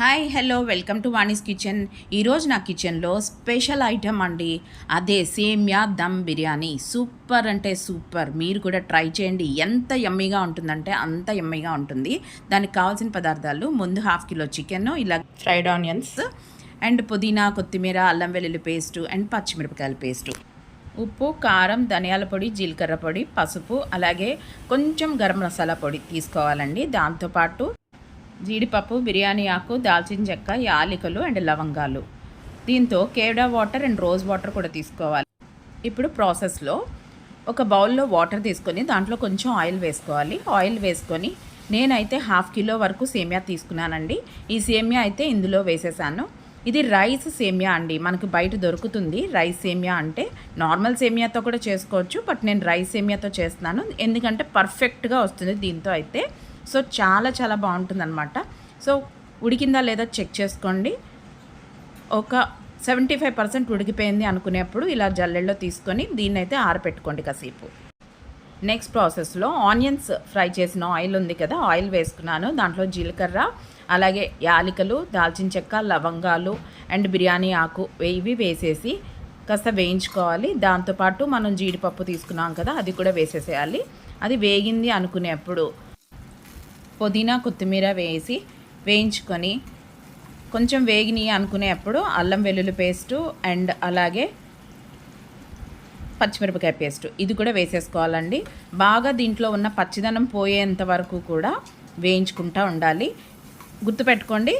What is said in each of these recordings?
Hi hello welcome to Vani's kitchen. ఈరోజు నా కిచెన్లో స్పెషల్ ఐటెం అండి. అదే సేమ్యా దమ్ బిర్యానీ. సూపర్ అంటే సూపర్. మీరు కూడా ట్రై చేయండి. ఎంత ఎమ్మీగా ఉంటుందంటే అంత ఎమ్మీగా ఉంటుంది. దానికి కావాల్సిన పదార్థాలు ముందు హాఫ్ కిలో చికెన్ ఇలా ఫ్రైడ్ ఆనియన్స్ అండ్ పుదీనా కొత్తిమీర అల్లం వెల్లుల్లి పేస్టు అండ్ పచ్చిమిరపకాయల పేస్టు. ఉప్పు కారం ధనియాల పొడి జీలకర్ర పొడి పసుపు అలాగే కొంచెం గరం మసాలా పొడి తీసుకోవాలండి. దాంతోపాటు జీడిపప్పు బిర్యానీ ఆకు దాల్చిన చెక్క యాలికలు అండ్ లవంగాలు. దీంతో కేవడా వాటర్ అండ్ రోజ్ వాటర్ కూడా తీసుకోవాలి. ఇప్పుడు ప్రాసెస్లో ఒక బౌల్లో వాటర్ తీసుకొని దాంట్లో కొంచెం ఆయిల్ వేసుకోవాలి. ఆయిల్ వేసుకొని నేనైతే హాఫ్ కిలో వరకు సేమియా తీసుకున్నానండి. ఈ సేమియా అయితే ఇందులో వేసేసాను. ఇది రైస్ సేమియా అండి. మనకు బయట దొరుకుతుంది రైస్ సేమియా అంటే నార్మల్ సేమియాతో కూడా చేసుకోవచ్చు బట్ నేను రైస్ సేమియాతో చేస్తున్నాను. ఎందుకంటే పర్ఫెక్ట్గా వస్తుంది దీంతో అయితే. సో చాలా చాలా బాగుంటుంది అనమాట సో ఉడికిందా లేదా చెక్ చేసుకోండి. ఒక సెవెంటీ ఫైవ్ పర్సెంట్ ఉడికిపోయింది అనుకునేప్పుడు ఇలా జల్లెల్లో తీసుకొని దీన్ని అయితే ఆరపెట్టుకోండి కాసేపు. నెక్స్ట్ ప్రాసెస్లో ఆనియన్స్ ఫ్రై చేసిన ఆయిల్ ఉంది కదా ఆయిల్ వేసుకున్నాను. దాంట్లో జీలకర్ర అలాగే యాలికలు దాల్చిన చెక్క లవంగాలు అండ్ బిర్యానీ ఆకు ఇవి వేసేసి కాస్త వేయించుకోవాలి. దాంతోపాటు మనం జీడిపప్పు తీసుకున్నాం కదా అది కూడా వేసేసేయాలి. అది వేగింది అనుకునేప్పుడు పుదీనా కొత్తిమీర వేసి వేయించుకొని కొంచెం వేగిని అనుకునేప్పుడు అల్లం వెల్లుల్లి పేస్టు అండ్ అలాగే పచ్చిమిరపకాయ పేస్ట్. ఇది కూడా వేసేసుకోవాలండి. బాగా దీంట్లో ఉన్న పచ్చిదనం పోయేంత వరకు కూడా వేయించుకుంటూ ఉండాలి. గుర్తుపెట్టుకోండి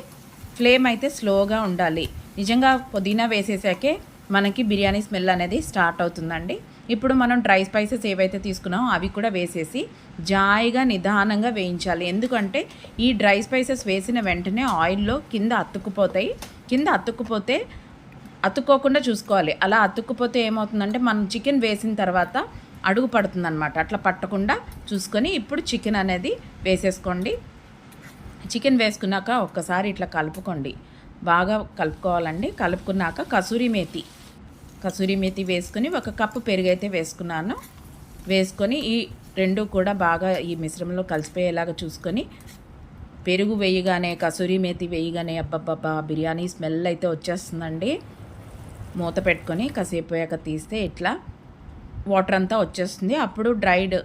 ఫ్లేమ్ అయితే స్లోగా ఉండాలి. నిజంగా పుదీనా వేసేసాకే మనకి బిర్యానీ స్మెల్ అనేది స్టార్ట్ అవుతుందండి. ఇప్పుడు మనం డ్రై స్పైసెస్ ఏవైతే తీసుకున్నామో అవి కూడా వేసేసి జాయిగా నిదానంగా వేయించాలి. ఎందుకంటే ఈ డ్రై స్పైసెస్ వేసిన వెంటనే ఆయిల్లో కింద అతుక్కుపోతాయి. కింద అతుక్కుపోతే అతుక్కోకుండా చూసుకోవాలి. అలా అతుక్కుపోతే ఏమవుతుందంటే మనం చికెన్ వేసిన తర్వాత అడుగు పడుతుందన్నమాట. అట్లా పట్టకుండా చూసుకొని ఇప్పుడు చికెన్ అనేది వేసేసుకోండి. చికెన్ వేసుకున్నాక ఒక్కసారి ఇట్లా కలుపుకోండి. బాగా కలుపుకోవాలండి. కలుపుకున్నాక కసూరి మేతి. కసూరి మేతి వేసుకొని ఒక కప్పు పెరుగు అయితే వేసుకున్నాను. వేసుకొని ఈ రెండు కూడా బాగా ఈ మిశ్రమంలో కలిసిపోయేలాగా చూసుకొని పెరుగు వేయగానే కసూరి మేతి వేయగానే అబ్బబ్బబ్బా బిర్యానీ స్మెల్ అయితే వచ్చేస్తుందండి. మూత పెట్టుకొని కాసేపు పోయాక తీస్తే ఇట్లా వాటర్ అంతా వచ్చేస్తుంది. అప్పుడు డ్రైడ్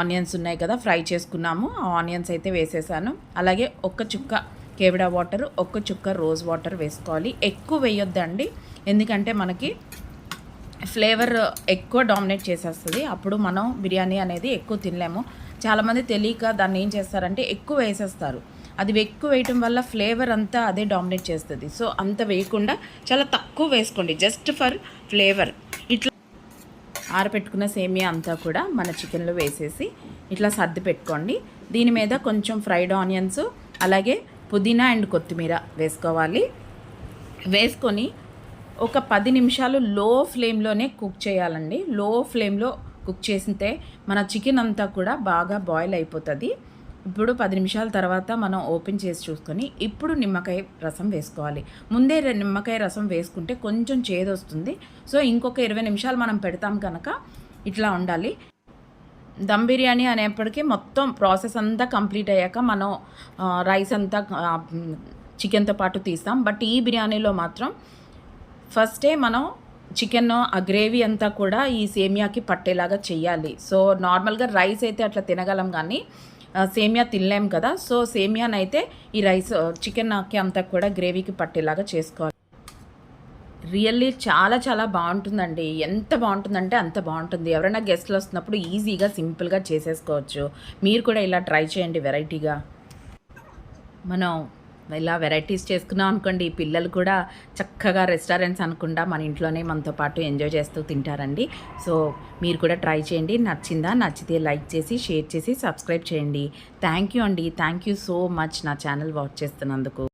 ఆనియన్స్ ఉన్నాయి కదా ఫ్రై చేసుకున్నాము. ఆ ఆనియన్స్ అయితే వేసేసాను. అలాగే ఒక్క చుక్క కేవిడా వాటర్ ఒక్క చుక్క రోజ్ వాటర్ వేసుకోవాలి. ఎక్కువ వేయొద్దండి. ఎందుకంటే మనకి ఫ్లేవర్ ఎక్కువ డామినేట్ చేసేస్తుంది. అప్పుడు మనం బిర్యానీ అనేది ఎక్కువ తినలేము. చాలామంది తెలియక దాన్ని ఏం చేస్తారంటే ఎక్కువ వేసేస్తారు. అది ఎక్కువ వేయటం వల్ల ఫ్లేవర్ అంతా అదే డామినేట్ చేస్తుంది. సో అంత వేయకుండా చాలా తక్కువ వేసుకోండి. Just for flavour. ఇట్లా ఆరపెట్టుకున్న సేమియా అంతా కూడా మన చికెన్లో వేసేసి ఇట్లా సర్ది పెట్టుకోండి. దీని మీద కొంచెం ఫ్రైడ్ ఆనియన్స్ అలాగే పుదీనా అండ్ కొత్తిమీర వేసుకోవాలి. వేసుకొని ఒక పది నిమిషాలు లో ఫ్లేమ్లోనే కుక్ చేయాలండి. లో ఫ్లేమ్లో కుక్ చేసితే మన చికెన్ అంతా కూడా బాగా బాయిల్ అయిపోతుంది. ఇప్పుడు పది నిమిషాల తర్వాత మనం ఓపెన్ చేసి చూసుకొని ఇప్పుడు నిమ్మకాయ రసం వేసుకోవాలి. ముందే నిమ్మకాయ రసం వేసుకుంటే కొంచెం చేదు వస్తుంది సో ఇంకొక ఇరవై నిమిషాలు మనం పెడతాం కనుక ఇట్లా ఉండాలి. దమ్ బిర్యానీ అనేప్పటికీ మొత్తం ప్రాసెస్ అంతా కంప్లీట్ అయ్యాక మనం రైస్ అంతా చికెన్తో పాటు తీస్తాం. బట్ ఈ బిర్యానీలో మాత్రం ఫస్టే మనం చికెన్ ఆ గ్రేవీ అంతా కూడా ఈ సేమియాకి పట్టేలాగా చేయాలి సో నార్మల్గా రైస్ అయితే అట్లా తినగలం కానీ సేమియా తినలేం కదా. సో సేమియానైతే ఈ రైస్ చికెన్కి అంతా కూడా గ్రేవీకి పట్టేలాగా చేసుకోవాలి. రియల్లీ చాలా చాలా బాగుంటుందండి. ఎంత బాగుంటుందంటే అంత బాగుంటుంది. ఎవరైనా గెస్ట్లు వస్తున్నప్పుడు ఈజీగా సింపుల్గా చేసేసుకోవచ్చు. మీరు కూడా ఇలా ట్రై చేయండి వెరైటీగా మనం ఇలా వెరైటీస్ చేసుకున్నాం అనుకోండి. పిల్లలు కూడా చక్కగా రెస్టారెంట్స్ అనుకుండా మన ఇంట్లోనే మనతో పాటు ఎంజాయ్ చేస్తూ తింటారండి. సో మీరు కూడా ట్రై చేయండి. నచ్చిందా నచ్చితే లైక్ చేసి షేర్ చేసి సబ్స్క్రైబ్ చేయండి. థ్యాంక్ యూ అండి. థ్యాంక్ యూ సో మచ్ నా ఛానల్ వాచ్ చేస్తున్నందుకు.